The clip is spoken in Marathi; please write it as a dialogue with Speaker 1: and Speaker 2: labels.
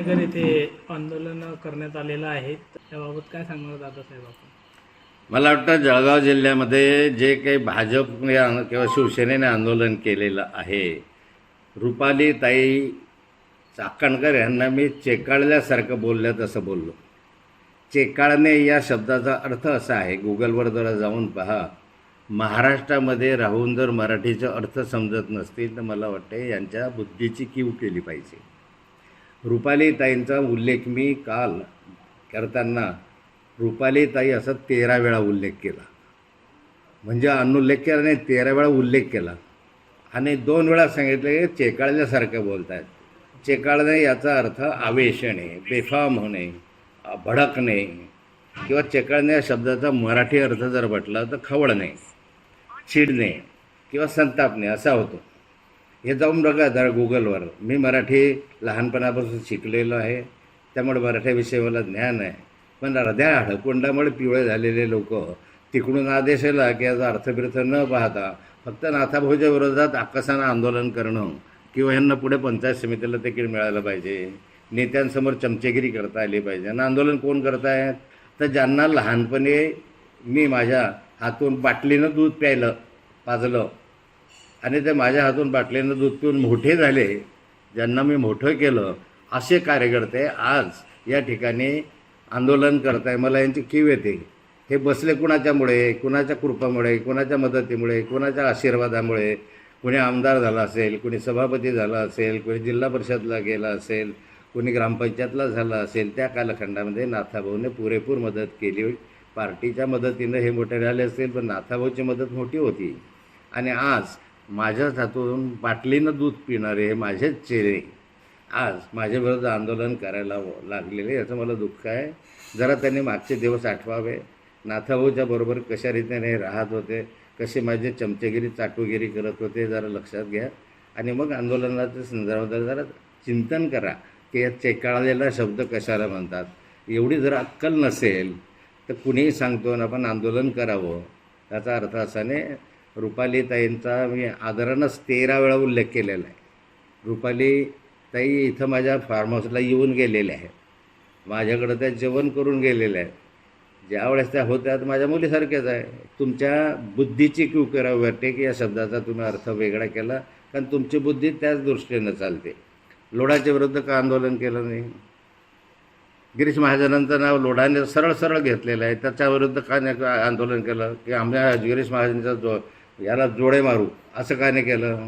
Speaker 1: शिवाजीनगर येथे आंदोलन करण्यात आलेलं आहे. त्याबाबत काय सांगणार दादासाहेब आपण?
Speaker 2: मला वाटतं जळगाव जिल्ह्यामध्ये जे काही भाजपने किंवा शिवसेनेने आंदोलन केलेलं आहे रुपाली ताई चाकणकर यांना मी चेकाळल्यासारखं बोलल्या तसं बोललो. चेकाळणे या शब्दाचा अर्थ असा आहे गुगलवर जरा जाऊन पहा. महाराष्ट्रामध्ये राहून जर मराठीचा अर्थ समजत नसतील तर मला वाटते यांच्या बुद्धीची कीव केली पाहिजे. रुपालीताईंचा उल्लेख मी काल करताना रुपालीताई असा तेरा वेळा उल्लेख केला. म्हणजे अनुल्लेख केला नाही तेरा वेळा उल्लेख केला. आणि दोन वेळा सांगितलं की चेकाळल्यासारखं बोलत आहेत चेकाळणे याचा अर्थ आवेशणे बेफाम होणे भडकणे किंवा चेकाळणे या शब्दाचा मराठी अर्थ जर म्हटला तर खवळणे चिडणे किंवा संतापणे असा होतो. हे जाऊन बघा जरा गुगलवर. मी मराठी लहानपणापासून शिकलेलो आहे. त्यामुळे मराठ्याविषयी मला ज्ञान आहे. पण अर्ध्या हडकुंडामुळे पिवळे झालेले लोक तिकडून आदेश आला की याचा अर्थबिर्थ न पाहता फक्त नाथाभाऊच्या विरोधात आकसानं आंदोलन करणं किंवा यांना पुढे पंचायत समितीला तिकीट मिळालं पाहिजे. नेत्यांसमोर चमचेगिरी करता आली पाहिजे. आणि आंदोलन कोण करतायत? तर ज्यांना लहानपणी मी माझ्या हातून बाटलीनं दूध प्यायलं पाजलं आणि ते माझ्या हातून बाटलीनं दूध पिऊन मोठे झाले ज्यांना मी मोठं केलं असे कार्यकर्ते आज या ठिकाणी आंदोलन करत आहे मला यांची कीव येते. हे बसले कुणाच्यामुळे? कुणाच्या कृपामुळे? कुणाच्या मदतीमुळे? कुणाच्या आशीर्वादामुळे? कुणी आमदार झाला असेल कुणी सभापती झाला असेल कुणी जिल्हा परिषदला गेला असेल कुणी ग्रामपंचायतला झाला असेल त्या कालखंडामध्ये नाथाभाऊने पुरेपूर मदत केली. पार्टीच्या मदतीनं हे मोठे झाले असेल पण नाथाभाऊची मदत मोठी होती. आणि आज माझ्याच हातून बाटलीनं दूध पिणारे हे माझेच चेहरे. आज माझ्याविरुद्ध आंदोलन करायला लागलेले याचं मला दुःख आहे. जरा त्यांनी मागचे दिवस आठवावे. नाथाभाऊच्या बरोबर कशा रीतीने राहत होते कसे माझे चमचेगिरी चाटूगिरी करत होते जरा लक्षात घ्या. आणि मग आंदोलनाच्या संदर्भात जरा चिंतन करा की या चेकाळलेला शब्द कशाला म्हणतात? एवढी जर अक्कल नसेल तर कुणीही सांगतो ना आपण आंदोलन करावं. त्याचा अर्थ असा नाही ताईंचा मी आदरानंच तेरा वेळा उल्लेख केलेला आहे. रुपाली ताई इथं माझ्या फार्म हाऊसला येऊन गेलेल्या आहेत. माझ्याकडं त्या जेवण करून गेलेल्या आहेत. ज्या वेळेस त्या होत्या माझ्या मुलीसारख्याच आहे. तुमच्या बुद्धीची क्यू करावी वाटते की या शब्दाचा तुम्ही अर्थ वेगळा केला कारण तुमची बुद्धी त्याच दृष्टीनं चालते. लोढाच्या विरुद्ध का आंदोलन केलं नाही? गिरीश महाजनांचं नाव लोढाने सरळ सरळ घेतलेलं आहे. त्याच्याविरुद्ध का नाही आंदोलन केलं? की आम्ही गिरीश महाजनचा जो याला जोडे मारू. असं काय नाही केलं.